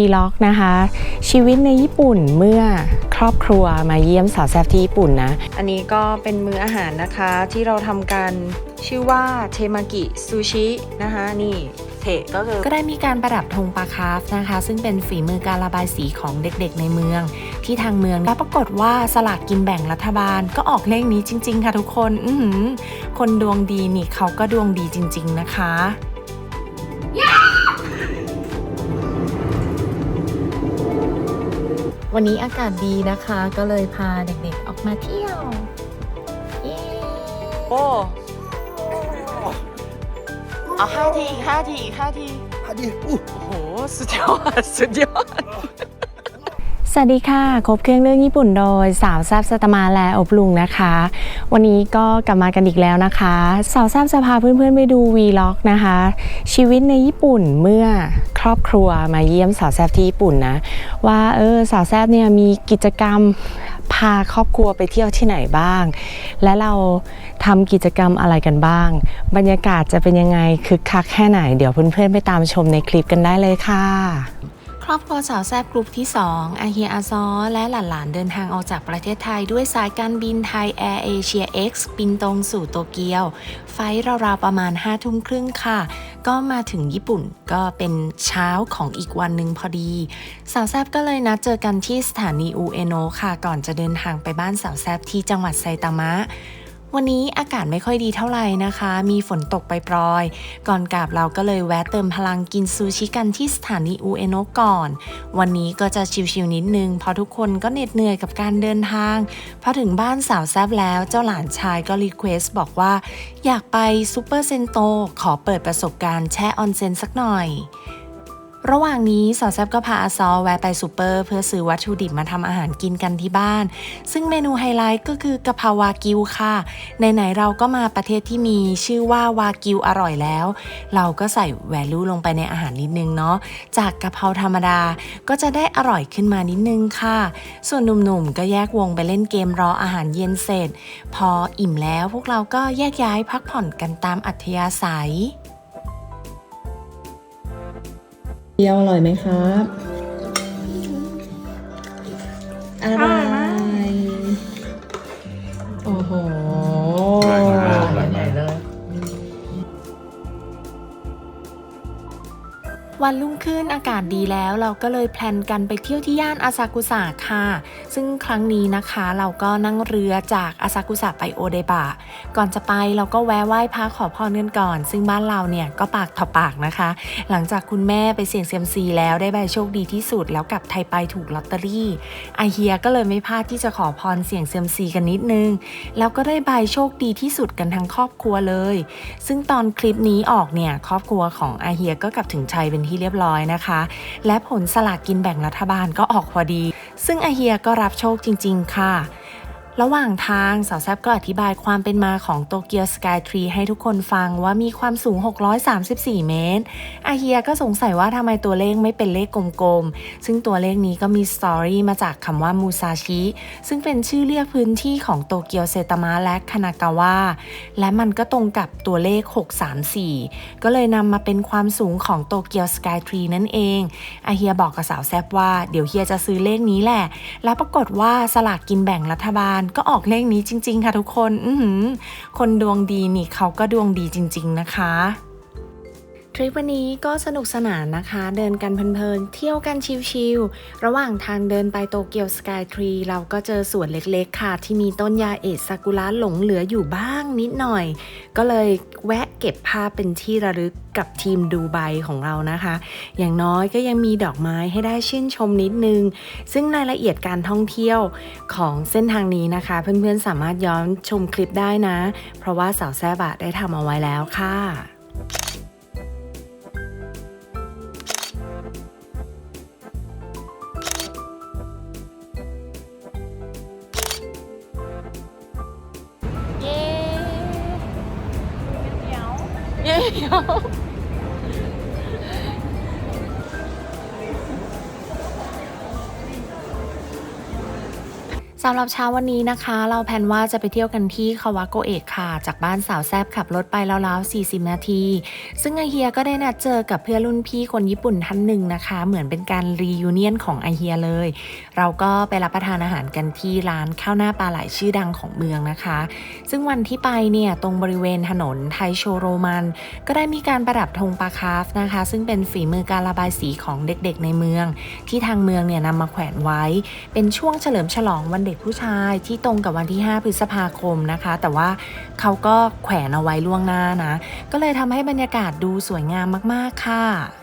วีล็อกนะคะ ชีวิตในญี่ปุ่นเมื่อครอบครัวมาเยี่ยมสาวแซบที่ญี่ปุ่นนะ อันนี้ก็เป็นมื้ออาหารนะคะที่เราทำกันชื่อว่าเทมากิซูชินะคะนี่เทก็คือก็ได้มีการประดับธงปลาคาร์ฟนะคะ ซึ่งเป็นฝีมือการระบายสีของเด็กๆในเมือง ที่ทางเมืองแล้วปรากฏว่าสลากกินแบ่งรัฐบาลก็ออกเลขนี้จริง ๆ ค่ะทุกคนอื้อหือคนดวงดีนี่เขาก็ดวงดีจริง ๆ นะคะ วันนี้อากาศดีนะคะ ก็เลยพาเด็กๆออกมาเที่ยวเย้โอ้เอาห้าทีอีกห้าทีอีกห้าทีฮัดดีอู้โอ้โห สุดยอด สุดยอด สวัสดีค่ะ ครบเครื่องเรื่องญี่ปุ่นโดยสาวแซบสตมาและอบลุงนะคะ วันนี้ก็กลับมากันอีกแล้วนะคะ สาวแซบจะพาเพื่อนๆไปดูวีล็อกนะคะ ชีวิตในญี่ปุ่นเมื่อครอบครัวมาเยี่ยมสาวแซบที่ญี่ปุ่นนะ ว่าเออสาวแซบเนี่ยมีกิจกรรมพาครอบครัวไปเที่ยวที่ไหนบ้าง และเราทำกิจกรรมอะไรกันบ้าง บรรยากาศจะเป็นยังไงคึกคักแค่ไหน เดี๋ยวเพื่อนๆไปตามชมในคลิปกันได้เลยค่ะ ครอบครัวสาวแซบกลุ่มที่ 2 อาเฮียอาซอ และหลานๆ เดินทางออกจากประเทศไทยด้วยสายการบินไทยแอร์เอเชีย X บินตรงสู่โตเกียว ไฟล์ราวๆประมาณ5ทุ่มครึ่งค่ะ ก็มาถึงญี่ปุ่นก็เป็นเช้าของอีกวันหนึ่งพอดี สาวแซบก็เลยนัดเจอกันที่สถานีอูเอโนะค่ะ ก่อนจะเดินทางไปบ้านสาวแซบที่จังหวัดไซตามะ วันนี้อากาศไม่ค่อยดีเท่าไหร่นะคะ มีฝนตกไปปรอย ก่อนกลับเราก็เลยแวะเติมพลังกินซูชิกันที่สถานีอูเอโนะก่อน วันนี้ก็จะชิวๆนิดนึง เพราะทุกคนก็เหน็ดเหนื่อยกับการเดินทาง พอถึงบ้านสาวแซบแล้วเจ้าหลานชายก็รีเควสบอกว่า อยากไปซูเปอร์เซนโตขอเปิดประสบการณ์แช่ออนเซนสักหน่อย ระหว่างนี้สาวแซบก็พาอาซอแวะไปซูเปอร์เพื่อซื้อวัตถุดิบมาทำอาหารกินกันที่บ้าน ซึ่งเมนูไฮไลท์ก็คือกะเพราวากิวค่ะ ไหนๆเราก็มาประเทศที่มีชื่อว่าวากิวอร่อยแล้ว เราก็ใส่แวลูลงไปในอาหารนิดนึงเนาะ จากกะเพราธรรมดาก็จะได้อร่อยขึ้นมานิดนึงค่ะ ส่วนหนุ่มๆก็แยกวงไปเล่นเกมรออาหารเย็นเสร็จ พออิ่มแล้วพวกเราก็แยกย้ายพักผ่อนกันตามอัธยาศัย เดียวอร่อยไหมครับอร่อยโอ้โหอร่อยมากอร่อยมาก วันรุ่งขึ้นอากาศดีแล้วเราก็เลยแพลนกันไปเที่ยวที่ย่านอาซากุสะค่ะซึ่งครั้งนี้นะคะเราก็นั่งเรือจากอาซากุสะไปโอเดบะ ก่อนจะไปเราก็แวะไหว้พระขอพรกันก่อน ซึ่งบ้านเราเนี่ยก็ปากต่อปากนะคะ หลังจากคุณแม่ไปเสี่ยงเซียมซีแล้วได้ใบโชคดีที่สุด แล้วกลับไทยไปถูกลอตเตอรี่อาเฮียก็เลยไม่พลาดที่จะขอพรเสี่ยงเซียมซีกันนิดนึง แล้วก็ได้ใบโชคดีที่สุดกันทั้งครอบครัวเลย ซึ่งตอนคลิปนี้ออกเนี่ยครอบครัวของอาเฮียก็กลับถึงชัยเป็นที่เรียบร้อยนะคะ และผลสลากกินแบ่งรัฐบาลก็ออกพอดี ซึ่งอาเฮียก็รับโชคจริง ๆ ค่ะ ระหว่างทางสาวแซบก็อธิบายความเป็นมาของโตเกียวสกายทรีให้ทุกคนฟังว่ามีความสูง 634 เมตร อาเฮียก็สงสัยว่าทำไมตัวเลขไม่เป็นเลขกลมๆ ซึ่งตัวเลขนี้ก็มีสตอรี่มาจากคำว่ามูซาชิ ซึ่งเป็นชื่อเรียกพื้นที่ของโตเกียวเซตามะและคานากาวะ และมันก็ตรงกับตัวเลข 634 ก็เลยนำมาเป็นความสูงของโตเกียวสกายทรีนั่นเอง อาเฮียบอกกับสาวแซบว่าเดี๋ยวเฮียจะซื้อเลขนี้แหละ แล้วปรากฏว่าสลากกินแบ่งรัฐบาลก็ออกเลขนี้จริง ๆ ค่ะทุกคนอืคนดวงดีนี่เขาก็ดวงดีจริง ๆ นะคะ ริปวันนี้ก็สนุกสนานนะคะ เดินกันเพลินๆ เที่ยวกันชิลๆ ระหว่างทางเดินไปโตเกียวสกายทรีเราก็เจอสวนเล็กๆ ค่ะ ที่มีต้นยาเอซากุระหลงเหลืออยู่บ้างนิดหน่อย ก็เลยแวะเก็บภาพเป็นที่ระลึกกับทีมดูไบของเรานะคะ อย่างน้อยก็ยังมีดอกไม้ให้ได้ชื่นชมนิดนึง ซึ่งรายละเอียดการท่องเที่ยวของเส้นทางนี้นะคะ เพื่อนๆสามารถย้อนชมคลิปได้นะ เพราะว่าสาวแซบะได้ทำเอาไว้แล้วค่ะ เสำหรับเช้าวันนี้นะคะ เราแพลนว่าจะไปเที่ยวกันที่คาวาโกเอะค่ะ จากบ้านสาวแซบขับรถไปแล้วๆ 40 นาที ซึ่งไอเฮียก็ได้นัดเจอกับเพื่อนรุ่นพี่คนญี่ปุ่นท่านหนึ่งนะคะ เหมือนเป็นการรียูเนียนของไอเฮียเลย เราก็ไปรับประทานอาหารกันที่ร้านข้าวหน้าปลาไหลชื่อดังของเมืองนะคะ ซึ่งวันที่ไปเนี่ยตรงบริเวณถนนไทโชโรมัน ก็ได้มีการประดับธงปลาคาร์ฟนะคะ ซึ่งเป็นฝีมือการระบายสีของเด็กๆ ในเมือง ที่ทางเมืองเนี่ยนำมาแขวนไว้ เป็นช่วงเฉลิมฉลองวันเด็กผู้ชายที่ตรงกับวันที่ 5 พฤษภาคมนะคะ แต่ว่าเขาก็แขวนเอาไว้ล่วงหน้านะ ก็เลยทำให้บรรยากาศดูสวยงามมาก ๆ ค่ะ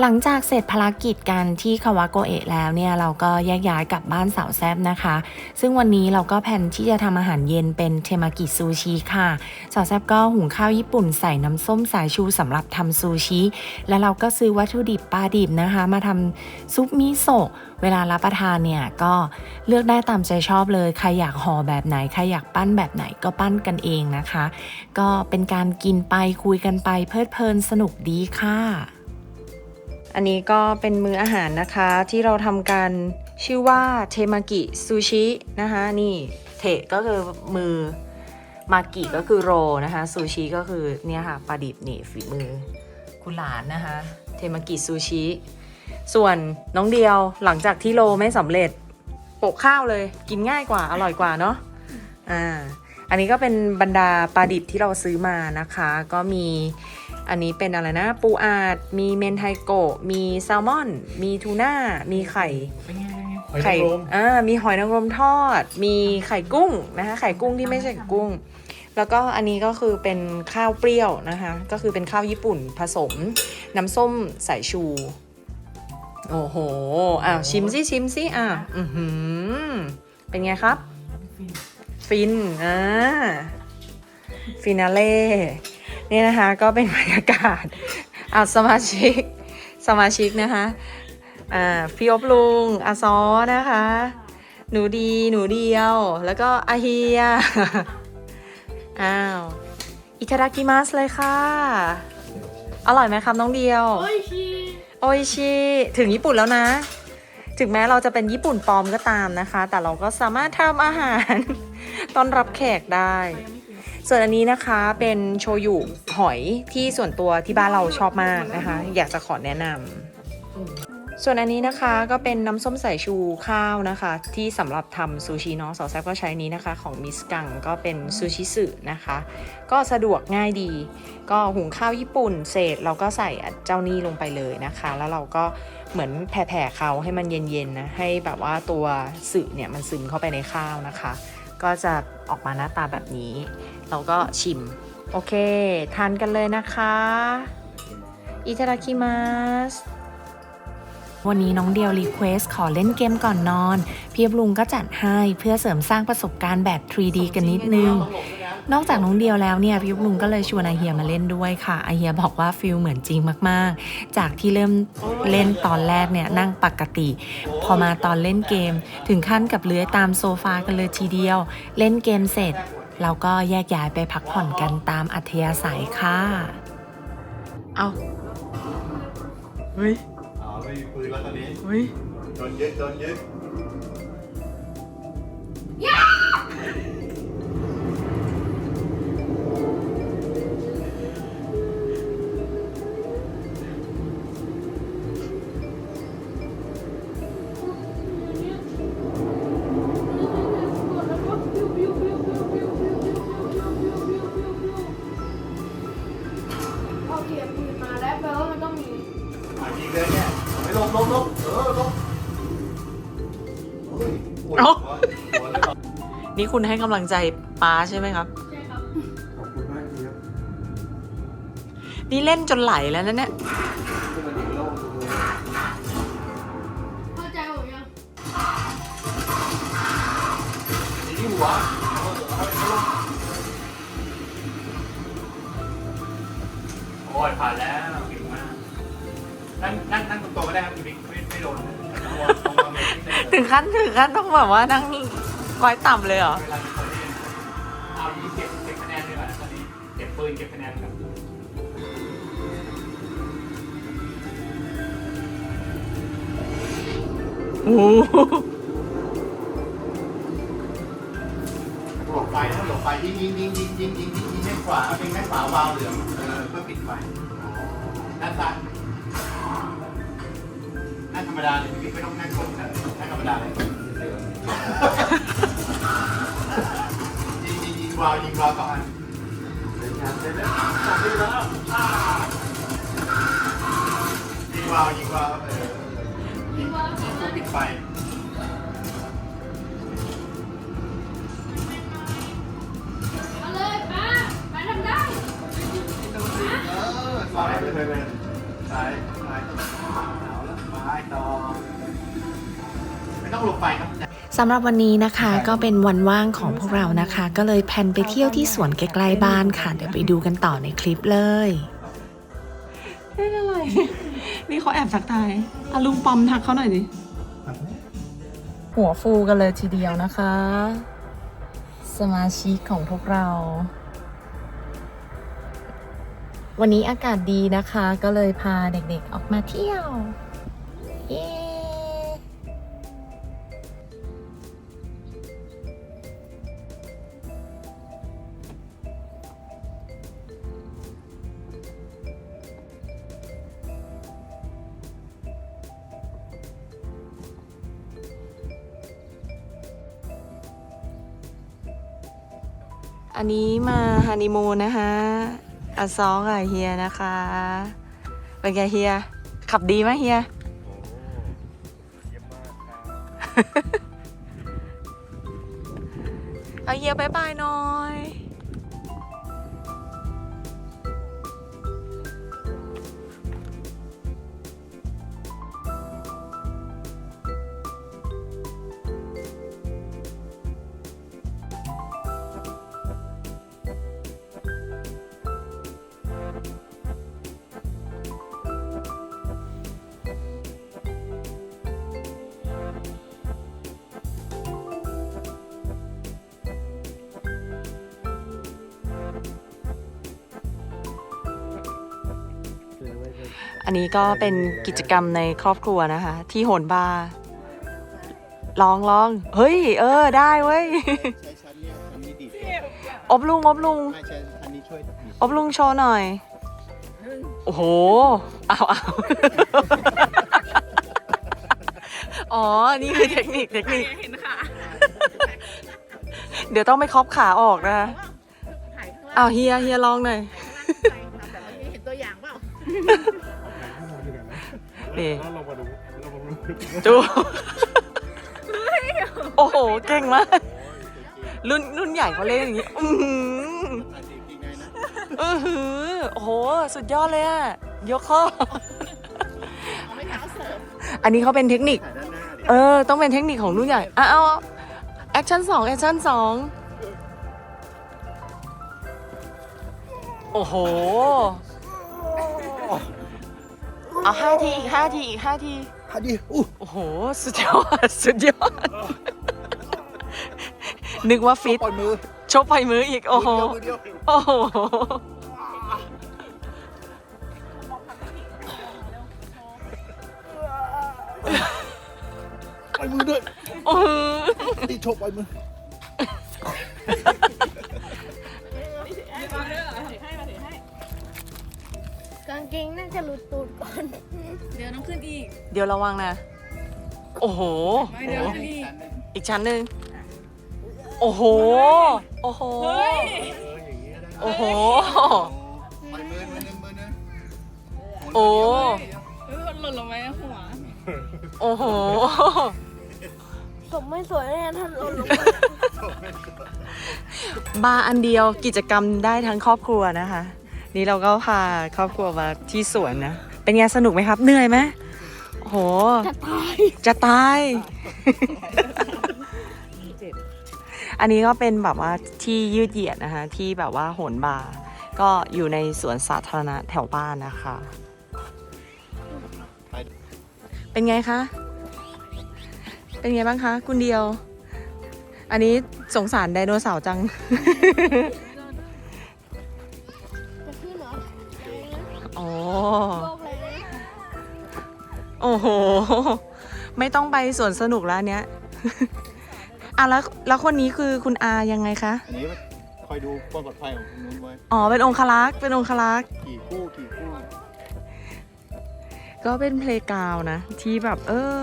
หลังจากเสร็จภารกิจกันที่คาวาโกเอะแล้วเนี่ยเราก็แยกย้ายกลับบ้านสาวแซบนะคะ ซึ่งวันนี้เราก็แผนที่จะทำอาหารเย็นเป็นเทมากิซูชิค่ะสาวแซบก็หุงข้าวญี่ปุ่นใส่น้ำส้มสายชูสำหรับทำซูชิ แล้วเราก็ซื้อวัตถุดิบปลาดิบนะคะ มาทำซุปมิโซะเวลารับประทานเนี่ยก็เลือกได้ตามใจชอบเลย ใครอยากห่อแบบไหน ใครอยากปั้นแบบไหนก็ปั้นกันเองนะคะ ก็เป็นการกินไปคุยกันไปเพลิดเพลินสนุกดีค่ะ อันนี้ก็เป็นมื้ออาหารนะคะที่เราทำกันชื่อว่าเทมากิซูชินะคะนี่เทก็คือมือมากิก็คือโรนะคะซูชิก็คือเนี่ยค่ะปลาดิบนี่ฝีมือคุณหลานนะคะเทมากิซูชิ ส่วนน้องเดียวหลังจากที่โรไม่สำเร็จโปะข้าวเลยกินง่ายกว่าอร่อยกว่าเนาะอ่าอันนี้ก็เป็นบรรดาปลาดิบที่เราซื้อมานะคะ ก็มี อันนี้เป็นอะไรนะ ปูอาด มีเมนไทโกะ มีแซลมอน มีทูน่า มีไข่หอยไข่นางรมอ่ามีหอยนางรมทอด มีไข่กุ้งนะคะ ไข่กุ้งที่ไม่ใช่กุ้ง แล้วก็อันนี้ก็คือเป็นข้าวเปรี้ยวนะคะ ก็คือเป็นข้าวญี่ปุ่นผสม น้ำส้มสายชู โอ้โห อ้าวชิมซิชิมซิอะอือหือ เป็นไงครับ ฟิน อ่า ฟินาเล่ นี่นะคะก็เป็นบรรยากาศอาสมาชิกสมาชิกนะคะอ่าพี่อบลุงอาซอนะคะ หนูดีหนูเดียว แล้วก็อาเฮียอ้าวอิทาดากิมัสเลยค่ะ อร่อยไหมครับน้องเดียว โออิชิโออิชิถึงญี่ปุ่นแล้วนะ ถึงแม้เราจะเป็นญี่ปุ่นปลอมก็ตามนะคะ แต่เราก็สามารถทำอาหาร ต้อนรับแขกได้ ส่วนอันนี้นะคะเป็นโชยุหอยที่ส่วนตัวที่บ้านเราชอบมากนะคะ อยากจะขอแนะนำส่วนอันนี้นะคะก็เป็นน้ำส้มสายชูข้าวนะคะ ที่สำหรับทำซูชิเนาะสาวแซบก็ใช้นี้นะคะ ของมิสกังก็เป็นซูชิสึนะคะ ก็สะดวกง่ายดี ก็หุงข้าวญี่ปุ่นเสร็จเราก็ใส่เจ้านี่ลงไปเลยนะคะ แล้วเราก็เหมือนแผ่ๆเขาให้มันเย็นๆนะให้แบบว่าตัวสึเนี่ยมันซึมเข้าไปในข้าวนะคะ ก็จะออกมาหน้าตาแบบนี้ เราก็ชิม โอเค ทานกันเลยนะคะอิตาดาคิมัสวันนี้น้องเดียวรีเควสขอเล่นเกมก่อนนอนพี่อบลุงก็จัดให้เพื่อเสริมสร้างประสบการณ์แบบ 3D กันนิดนึง นอกจากน้องเดียวแล้วเนี่ยพี่อบลุงก็เลยชวนอาเฮียมาเล่นด้วยค่ะอาเฮียบอกว่าฟิลเหมือนจริงมากๆ จากที่เริ่มเล่นตอนแรกเนี่ยนั่งปกติ พอมาตอนเล่นเกม ถึงขั้นกับเลื้อยตามโซฟากันเลยทีเดียว เล่นเกมเสร็จ เราก็แยกย้ายไปพักผ่อนกันตามอัธยาศัยค่ะ เอาเฮ้ยอ๋อไม่มีปืนแล้วตอนนี้เฮ้ย โดนยึดโดนยึดพ อะยิงเลยเนี่ยไม่ลงลงลงเออลงเฮ้ยปวดเอ้าหัวหัวเลยเหรอนี่คุณให้กำลังใจป้าใช่ไหมครับใช่ครับ ขอบคุณมากครับนี่เล่นจนไหลแล้วนะเนี่ย ที่มันอยู่โลกดูเข้าใจผมยังนี่ที่หัวเอาไปลงโอ้ยผ่านแล้วเก่งมากั่งนั่งนั่งตรงๆก็ได้ครับพี่ไม่ไม่โดนถึงขั้นถึงขั้นต้องแบบว่านั่งร้อยต่ำเลยเหรอเอามีคนเล่เก็บเก็บคะแนนเลยว่ะตอนนี้เก็บปืนเก็บคะแนนครับโอ้โหหลบไปถ้หลบไปยิงยิงยิงยิงยิงยิงยิงแม่ขวาเอาเป็นแม่ขวาวาวเหลืองเออเพื่อปิดไฟด้านซ้าย นั่งธรรมดาเลยพี่ไม่ต้องนั่งก้มนะนั่งธรรมดาเลยยิงยิงยิงวาวยิงวาวสองอันเสร็จแล้วเสร็จแล้วจบได้แล้วอ่ายิงวาวยิงวาวเออยิงยิงเพื่อปิดไฟมาเลยป้าป้าทำได้เออซ้ายไปเลยซ้ายซ้ายาละซ้ายต่อ ไม่ต้องหลบไฟครับสำหรับวันนี้นะคะก็เป็นวันว่างของพวกเรานะคะ ก็เลยแพลนไปเที่ยวที่สวนใกล้ๆบ้านค่ะ เดี๋ยวไปดูกันต่อในคลิปเลยไม่เป็นไร นี่เขาแอบทักทายอาลุงปอมทักเขาหน่อยดิ หัวฟูกันเลยทีเดียวนะคะ สมาชิกของพวกเรา วันนี้อากาศดีนะคะ ก็เลยพาเด็กๆออกมาเที่ยว เย้อันนี้มาฮันนีมูนนะคะอาซองกับเฮียนะคะ เป็นไงเฮีย ขับดีไหมเฮีย เอาเฮียบายบายหน่อย อันนี้ก็เป็นกิจกรรมในครอบครัวนะคะ ที่โหนบาร์ลองลองเฮ้ย เออ ได้เว้ย ใช้ชั้นเนี่ยชั้นนี้ดีดอบลุง อบลุง ไม่ใช่ชั้นนี้ช่วยดีดอบลุงโชว์หน่อย โอ้โห เอาเอาอ๋อ นี่คือเทคนิคเทคนิค เห็นค่ะเดี๋ยวต้องไปครอบขาออกนะคะถ่ายข้างล่าง เอาวเฮียเฮียลองหน่อย นี่เรามาดูเรามาดูจู โอ้โห เก่งมาก รุ่นรุ่นใหญ่เขาเล่นอย่างนี้ อือหือถ่ายจริงๆไงนะอือหือโอ้โห สุดยอดเลยอะยกข้อเอาไม่เท้าเสริมอันนี้เขาเป็นเทคนิคถ่ายด้านหน้าดิเออ ต้องเป็นเทคนิคของรุ่นใหญ่อะเอาแอคชั่นสองแอคชั่นสองโอ้โห เอาห้าทีอีกห้าทีอีกห้าทีพอดีอู้โอ้โห สุดยอด สุดยอด นึกว่าฟิต ปล่อยมือชกไปมืออีก โอ้โหมือเดียวโอ้โห ปล่อยมือด้วยอื้อหือ ตีโชกปล่อยมือ เกงน่าจะหลุดตูดก่อน เดี๋ยวน้องขึ้นอีกเดี๋ยวระวังนะ โอ้โห ไม่เดี๋ยวขึ้นอีกอีกชั้นหนึ่งโอ้โห โอ้โหโอ้โหปล่อยมือมือหนึงมือหนึงโอ้ เฮ้ยมันหล่นลงไปในหัวโอ้โห ผมไม่สวยแน่ท่านหล่นลงมาบาร์อันเดียวกิจกรรมได้ทั้งครอบครัวนะคะ นี่เราก็พาครอบครัวมาที่สวนนะ เป็นไงสนุกไหมครับ เหนื่อยไหมโอ้โห จะตาย จะตาย อันนี้ก็เป็นแบบว่าที่ยืดเหยียดนะคะ ที่แบบว่าโหนบาร์ก็อยู่ในสวนสาธารณะแถวบ้านนะคะ เป็นไงคะ เป็นไงบ้างคะ คุณเดียว อันนี้สงสารไดโนเสาร์จัง โลกเลยนะโอ้โห ไม่ต้องไปสวนสนุกแล้วอันเนี้ย อะแล้วแล้วคนนี้คือคุณอายังไงคะ อันนี้คอยดูความปลอดภัยของตรงนู้นไว้อ๋อ เป็นองคลักษ์ เป็นองคลักษ์ขี่คู่ขี่คู่ก็เป็นเพลงกราวนะ ที่แบบเออ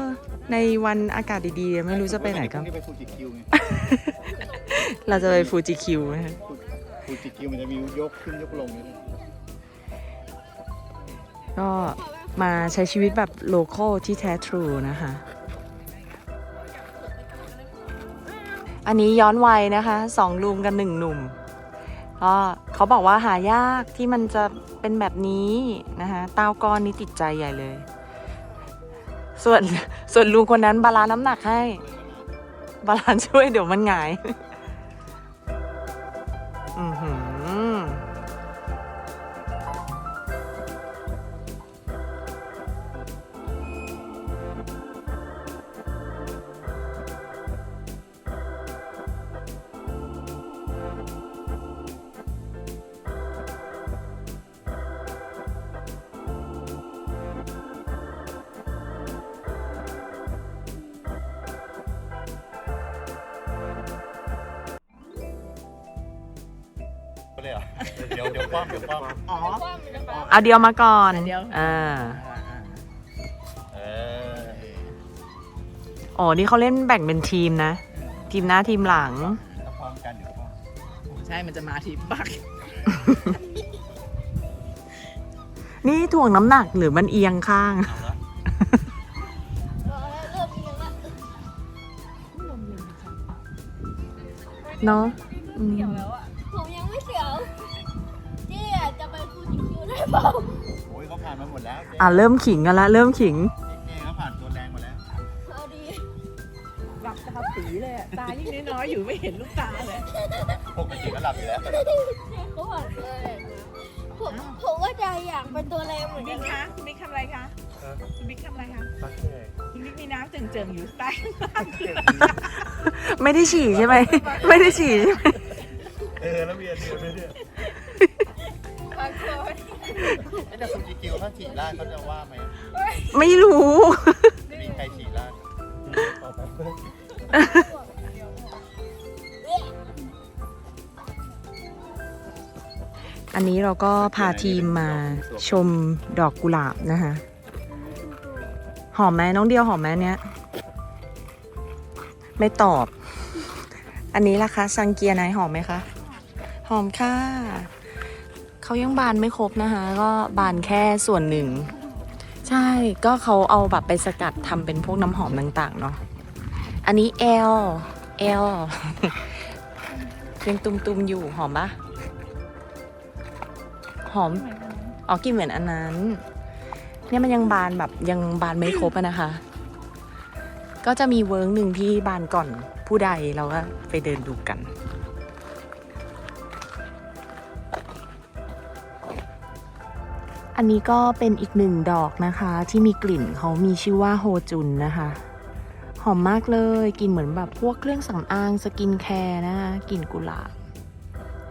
ในวันอากาศดีๆ ไม่รู้จะไปไหนกันพรุ่งนี้ไปฟูจิคิวไงเราจะไปฟูจิคิวไหมคะฟูจิคิวมันจะมียกขึ้นยกลงนี่ ก็มาใช้ชีวิตแบบโลคอลที่แท้ทรูนะคะ อันนี้ย้อนวัยนะคะสองลุงกับหนึ่งหนุ่มก็เขาบอกว่าหายากที่มันจะเป็นแบบนี้นะคะเต้าก้อนนี้ติดใจใหญ่เลย ส่วนส่วนลุงคนนั้นบาลานซ้ำหนักให้ บาลานช่วยเดี๋ยวมันหงาย เลยเหรอเดี๋ยวเดี๋ยวคว่ำเดี๋ยวคว่ำอ๋อ เอาเดียวมาก่อนเดียว อ่าเอออ๋อนี่เขาเล่นแบ่งเป็นทีมนะ ทีมหน้าทีมหลังถ้าคว่ำกันเดี๋ยวคว่ำใช่มันจะมาทีบักนี่ถ่วงน้ำหนักหรือมันเอียงข้างเนาะอืมผมยัง โอ้ยเขาผ่านมาหมดแล้วเจ๊อะเริ่มขิงกันละเริ่มขิง เจ๊เขาผ่านตัวแรงมาแล้วเอาดีหลับตาปีเลยอะตายิ่งน้อยๆอยู่ไม่เห็นลูกตาเลย ปกติก็หลับอยู่แล้วเจ๊เขาบอกเลยผมผมก็ใจอยากเป็นตัวแรงเหมือนบิ๊กักนคะคุณบิ๊กทำอะไรคะคุณบิ๊กทำอะไรคะคุณบิ๊กมีน้ำเจิ่งๆอยู่ใต้ไม่ได้ฉี่ใช่ไหม ไม่ได้ฉี่ใช่ไหมเออแล้วมีอันเดียวด้วยเนี่ย แต่ฟูจิคิวถ้าฉีดลาดเขาจะว่าไหมไม่รู้จะมีใครฉีดลาดอันนี้เราก็พาทีมมาชมดอกกุหลาบนะคะ หอมไหมน้องเดียวหอมไหมเนี้ยไม่ตอบ อันนี้ล่ะคะซังเกียร์ไนท์หอมไหมคะ หอมค่ะ เขายังบานไม่ครบนะคะ ก็บานแค่ส่วนหนึ่ง ใช่ก็เขาเอาแบบไปสกัดทำเป็นพวกน้ำหอมต่างๆเนาะอันนี้เอลเอลยังตุมๆอยู่หอมปะหอมอ๋อกินเหมือนอันนั้น เนี่ยมันยังบานแบบยังบานไม่ครบอะนะคะ ก็จะมีเวิร์กหนึ่งที่บานก่อนผู้ใดเราก็ไปเดินดูกัน อันนี้ก็เป็นอีกหนึ่งดอกนะคะ ที่มีกลิ่นเขามีชื่อว่าโฮจุนนะคะ หอมมากเลยกลิ่นเหมือนแบบพวกเครื่องสำอางสกินแคร์นะคะกลิ่นกุหลาบ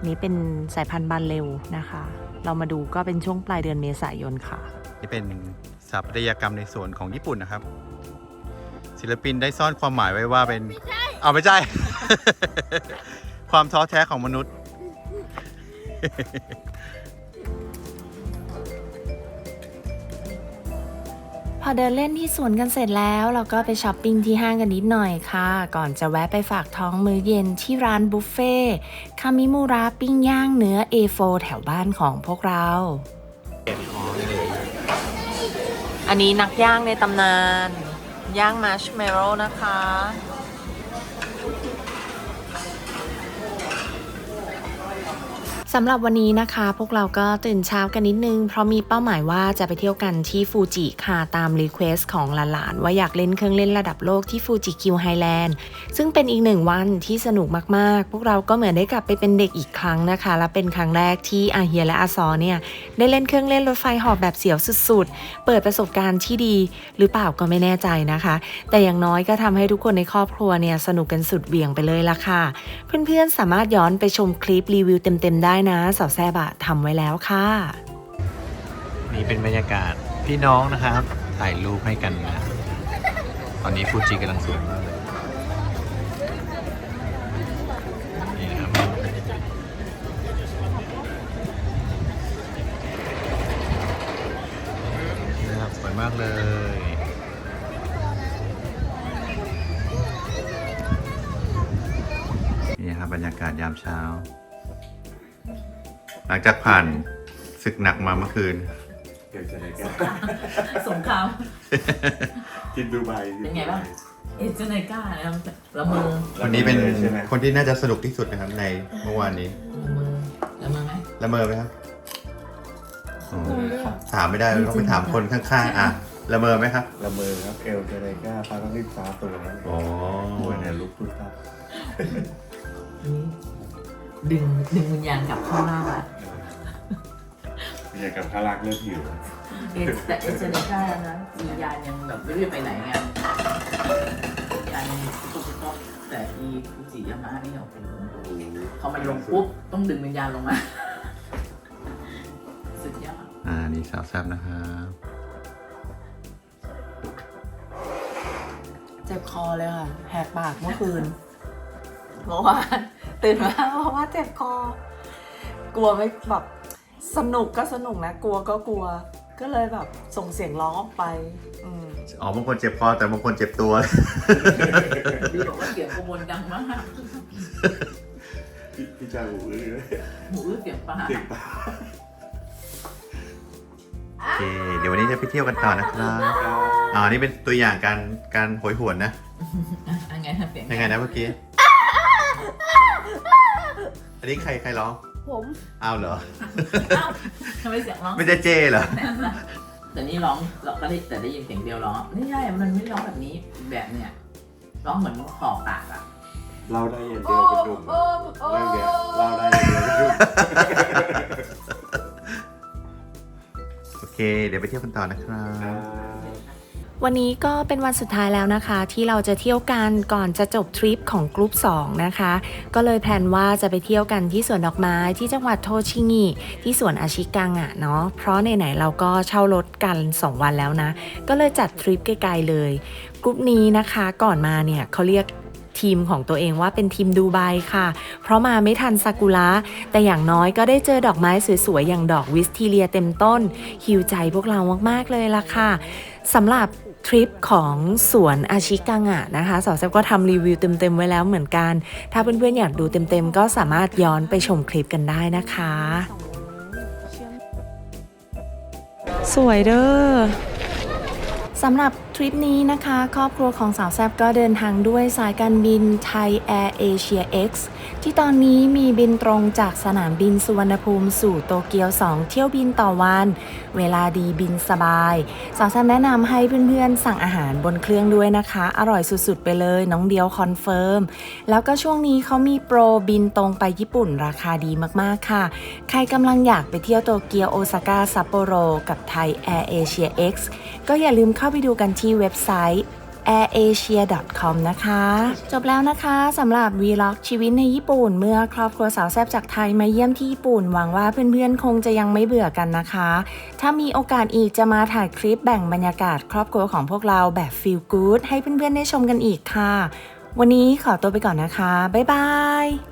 นี้เป็นสายพันธุ์บานเร็วนะคะ เรามาดูก็เป็นช่วงปลายเดือนเมษายนค่ะนี่เป็นสถาปัตยกรรมในส่วนของญี่ปุ่นนะครับ ศิลปินได้ซ่อนความหมายไว้ว่าเป็นเอาไม่ใช่ ความท้อแท้ของมนุษย์ พอเดินเล่นที่สวนกันเสร็จแล้ว เราก็ไปช้อปปิ้งที่ห้างกันนิดหน่อยค่ะ ก่อนจะแวะไปฝากท้องมื้อเย็นที่ร้านบุฟเฟ่คามิมูระปิ้งย่างเนื้อ A4 แถวบ้านของพวกเรา อันนี้นักย่างในตำนาน ย่างมาร์ชเมลโล่นะคะ สำหรับวันนี้นะคะ พวกเราก็ตื่นเช้ากันนิดนึง เพราะมีเป้าหมายว่าจะไปเที่ยวกันที่ฟูจิค่ะตามรีเควสของหลานๆว่าอยากเล่นเครื่องเล่นระดับโลกที่ฟูจิคิวไฮแลนด์ซึ่งเป็นอีกหนึ่งวันที่สนุกมากๆ พวกเราก็เหมือนได้กลับไปเป็นเด็กอีกครั้งนะคะ และเป็นครั้งแรกที่อาเฮียและอาซอเนี่ยได้เล่นเครื่องเล่นรถไฟหอบแบบเสียวสุดๆ เปิดประสบการณ์ที่ดี หรือเปล่าก็ไม่แน่ใจนะคะ แต่อย่างน้อยก็ทำให้ทุกคนในครอบครัวเนี่ยสนุกกันสุดเหวี่ยงไปเลยละค่ะ เพื่อนๆสามารถย้อนไปชมคลิปรีวิวเต็มๆได้นะสาวแซบะทำไว้แล้วค่ะ นี่เป็นบรรยากาศพี่น้องนะครับ ถ่ายรูปให้กันนะ ตอนนี้ฟูจิกำลังสวยมากเลยนี่นะครับนะครับสวยมากเลยนี่ครับบรรยากาศยามเช้า ลังจากผ่านศึกหนักมาเมื่อคืน เกิดอะไรกันสงครามกินดูไบเป็นไงบ้าง เอเจเนก้านะครับละเมอวันนี้เป็นใช่ไหมคนที่น่าจะสนุกที่สุดนะครับในเมื่อวานนี้ละเมอละเมอไหมละเมอไหมครับอ๋อถามไม่ได้ต้องไปถามคนข้างๆอะละเมอไหมครับละเมอครับเอลเจเนก้าฟ้าต้องรีบฟ้าตัวนั้นอ๋อตัวเนี่ยลุกทุกท่าดึงดึงวิญญาณกลับเข้าร่างอะ อย่างกับพารักเลือดหิวเอแต่เอเจเนก้านะวิญญาณยังแบบไม่รู้จะไปไหนไงวิญญาณยังตุ๊กตุ๊กแต่อีฟูจิยามะนี่โอ้โหพอมันลงปุ๊บต้องดึงวิญญาณลงมาสุดยอดอ่านี่สาวแซ่บนะครับเจ็บคอเลยค่ะแหกปากเมื่อคืนเมื่อวานตื่นมาเพราะว่าเจ็บคอกลัวไม่แบบ สนุกก็สนุกนะ กลัวก็กลัว ก็เลยแบบส่งเสียงร้องออกไป อืมอ๋อบางคนเจ็บคอแต่บางคนเจ็บตัวดีบอกว่าเสียงกระบวนดังมากพี่พี่จาหูอื้อเลยหูอื้อเสียงปลาเสียงปลาโอเค เดี๋ยววันนี้จะไปเที่ยวกันต่อนะครับอ่านี่เป็นตัวอย่างการการโหยหวนนะอะยังไงนะเสียงยังไงนะเมื่อกี้ อันนี้ใครใครร้อง ผมอ้าวเหรอ เอ้าทำไมเสียงร้องไม่ใช่เจ้เหรอ แต่นี่ร้องเราก็ได้แต่ได้ยินเสียงเดียวร้องไม่ใช่มันไม่ร้องแบบนี้แบบเนี้ยร้องเหมือนขอบปากอะเราได้อย่างเดียวเป็นดุมเรื่องเนี้ยเราได้อย่างเดียวเป็นดุมโอเค เดี๋ยวไปเที่ยวกันต่อนะครับ วันนี้ก็เป็นวันสุดท้ายแล้วนะคะ ที่เราจะเที่ยวกันก่อนจะจบทริปของกลุ่ม2นะคะ ก็เลยแพลนว่าจะไปเที่ยวกันที่สวนดอกไม้ที่จังหวัดโทชิงิที่สวนอาชิกังอะเนาะเพราะไหนๆเราก็เช่ารถกัน 2 วันแล้วนะ ก็เลยจัดทริปไกลๆเลยกลุ่มนี้นะคะก่อนมาเนี่ยเขาเรียกทีมของตัวเองว่าเป็นทีมดูไบค่ะ เพราะมาไม่ทันซากุระแต่อย่างน้อยก็ได้เจอดอกไม้สวยๆ อย่างดอกวิสทีเลียเต็มต้นฮิวใจพวกเรามากๆเลยล่ะค่ะสำหรับ ทริปของสวนอาชิกังอะนะคะสาวแซบก็ทำรีวิวเต็มๆไว้แล้วเหมือนกัน ถ้าเพื่อนๆอยากดูเต็มๆ ก็สามารถย้อนไปชมคลิปกันได้นะคะ สวยเด้อสำหรับทริปนี้นะคะ ครอบครัวของสาวแซบก็เดินทางด้วยสายการบินไทยแอร์เอเชีย X ที่ตอนนี้มีบินตรงจากสนามบินสุวรรณภูมิสู่โตเกียว 2 เที่ยวบินต่อวัน เวลาดีบินสบาย สาวแซมแนะนำให้เพื่อนๆ สั่งอาหารบนเครื่องด้วยนะคะ อร่อยสุดๆ ไปเลย น้องเดียวคอนเฟิร์ม แล้วก็ช่วงนี้เขามีโปรบินตรงไปญี่ปุ่นราคาดีมากๆค่ะ ใครกำลังอยากไปเที่ยวโตเกียวโอซาก้าซัปโปโรกับไทยแอร์เอเชีย X ก็อย่าลืมเข้าไปดูกันที่เว็บไซต์ airasia.com นะคะ จบแล้วนะคะสำหรับวีล็อกชีวิตในญี่ปุ่น เมื่อครอบครัวสาวแซบจากไทยมาเยี่ยมที่ญี่ปุ่น หวังว่าเพื่อนๆ คงจะยังไม่เบื่อกันนะคะ ถ้ามีโอกาสอีกจะมาถ่ายคลิปแบ่งบรรยากาศ ครอบครัวของพวกเราแบบ feel good ให้เพื่อนๆ ได้ชมกันอีกค่ะ วันนี้ขอตัวไปก่อนนะคะ บ๊ายบาย